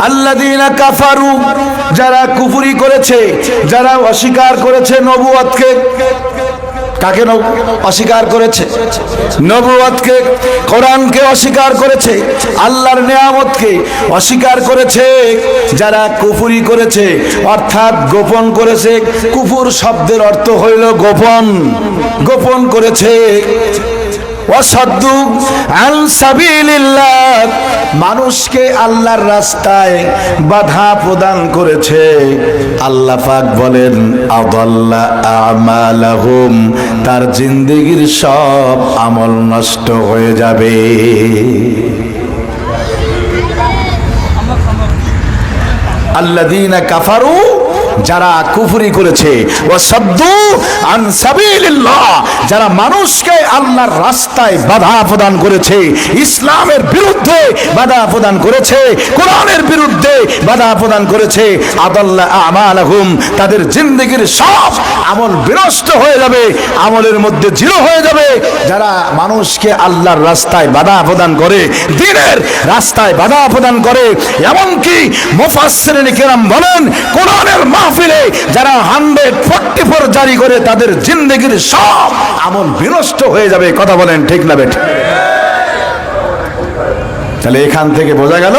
আল্লাদিনা কাফারু, যারা কুফুরি করেছে, যারা অস্বীকার করেছে নবুয়াতকে কাকে অস্বীকার করেছে? নবুয়াতকে কোরআনকে অস্বীকার করেছে, আল্লাহর নিয়ামতকে অস্বীকার করেছে। যারা কুফুরি করেছে, অর্থাৎ গোপন করেছে, কুফুর শব্দের অর্থ হইল গোপন। গোপন করেছে। মানুষকে আল্লাহর রাস্তায় বাধা প্রদান করেছে। আল্লাহ পাক বলেন, আদাল্লা আমালাহুম, তার জিন্দেগির সব আমল নষ্ট হয়ে যাবে। আল্লাযীনা কাফারু যারা কুফরি করেছে ও সদ্দু আন সাবিলিল্লাহ, যারা মানুষকে আল্লাহর রাস্তায় বাধা প্রদান করেছে, ইসলামের বিরুদ্ধে বাধা প্রদান করেছে, কোরআনের বিরুদ্ধে বাধা প্রদান করেছে আদাল্লাহ আমালাহুম, তাদের জিন্দগির সব আমল বিনষ্ট হয়ে যাবে, আমলের মধ্যে জিরো হয়ে যাবে। যারা মানুষকে আল্লাহর রাস্তায় বাধা প্রদান করে, দিনের রাস্তায় বাধা প্রদান করে, এমনকি মুফাসসিরিন কিরাম বলেন, কোরআনের মাহফিলে যারা হান্ড্রেড ফোর্টি ফোর জারি করে তাদের জিন্দগির সব আমল বিনষ্ট হয়ে যাবে, কথা বলেন ঠিক না বেঠ? তাহলে এখান থেকে বোঝা গেল,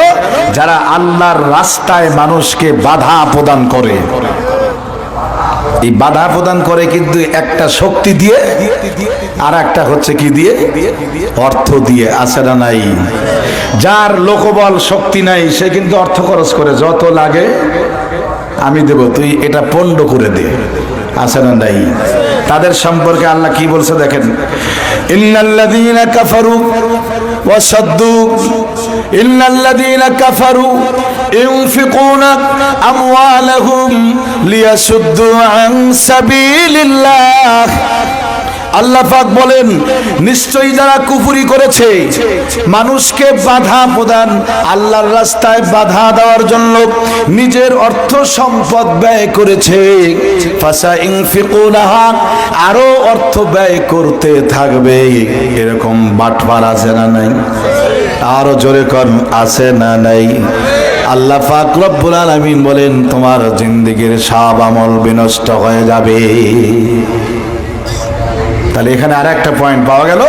যারা আল্লাহর রাস্তায় মানুষকে বাধা প্রদান করে। এই বাধা প্রদান করে কিন্তু একটা শক্তি দিয়ে আর একটা হচ্ছে কি দিয়ে? অর্থ দিয়ে, আছে না নাই? যার লোকবল শক্তি নাই, সে কিন্তু অর্থ খরচ করে, যত লাগে আমি দেব তুই এটা পণ্ড করে দে আছে না নাই তাদের সম্পর্কে আল্লাহ কি বলছে দেখেন ইন্নাল্লাযীনা কাফারু ওয়া সাদ্দু ইন্নাল্লাযীনা কাফারু ينفقون أموالهم ليصدوا عن سبيل الله আল্লাহ পাক বলেন, নিশ্চয়ই যারা কুফুরি করেছে, মানুষকে বাধা প্রদান, আল্লাহর রাস্তায় বাধা দেওয়ার জন্য নিজের অর্থ সম্পদ ব্যয় করেছে। আরও অর্থ ব্যয় করতে থাকবে। এরকম বাটবার আছে না নাই? আরও জোরে কর আছে না নাই? আল্লাহ পাক রব্বুল আলামিন বলেন, তোমার জিন্দেগির সব আমল বিনষ্ট হয়ে যাবে। তাহলে এখানে আর একটা পয়েন্ট পাওয়া গেল,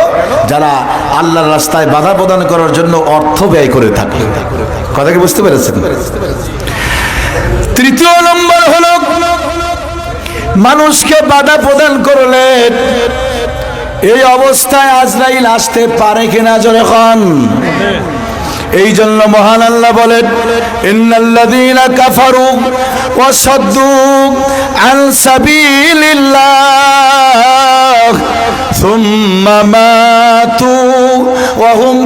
যারা আল্লাহর রাস্তায় বাধা প্রদান করার জন্য অর্থ ব্যয় করে থাকে। কথা কি বুঝতে পেরেছেন? তৃতীয় নম্বর হলো, মানুষকে বাধা প্রদান করলেন এই অবস্থায় আজরাইল আসতে পারে কিনা জোরে খন এই জন্য মহান আল্লাহ বলেন, ইন্নাল্লাযীনা কাফারু ওয়া সাদ্দু আন সাবিলিল্লাহ। সুম্মা মাতু ওয়া হুম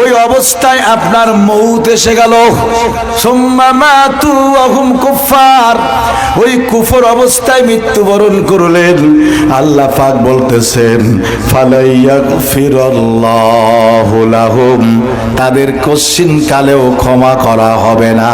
ওই অবস্থায় আপনার মৌত এসে গেল। কুফফার। ওই কুফর অবস্থায় মৃত্যুবরণ করলেন। আল্লাহ পাক বলতেছেন তাদের কশ্চিন কালেও ক্ষমা করা হবে না।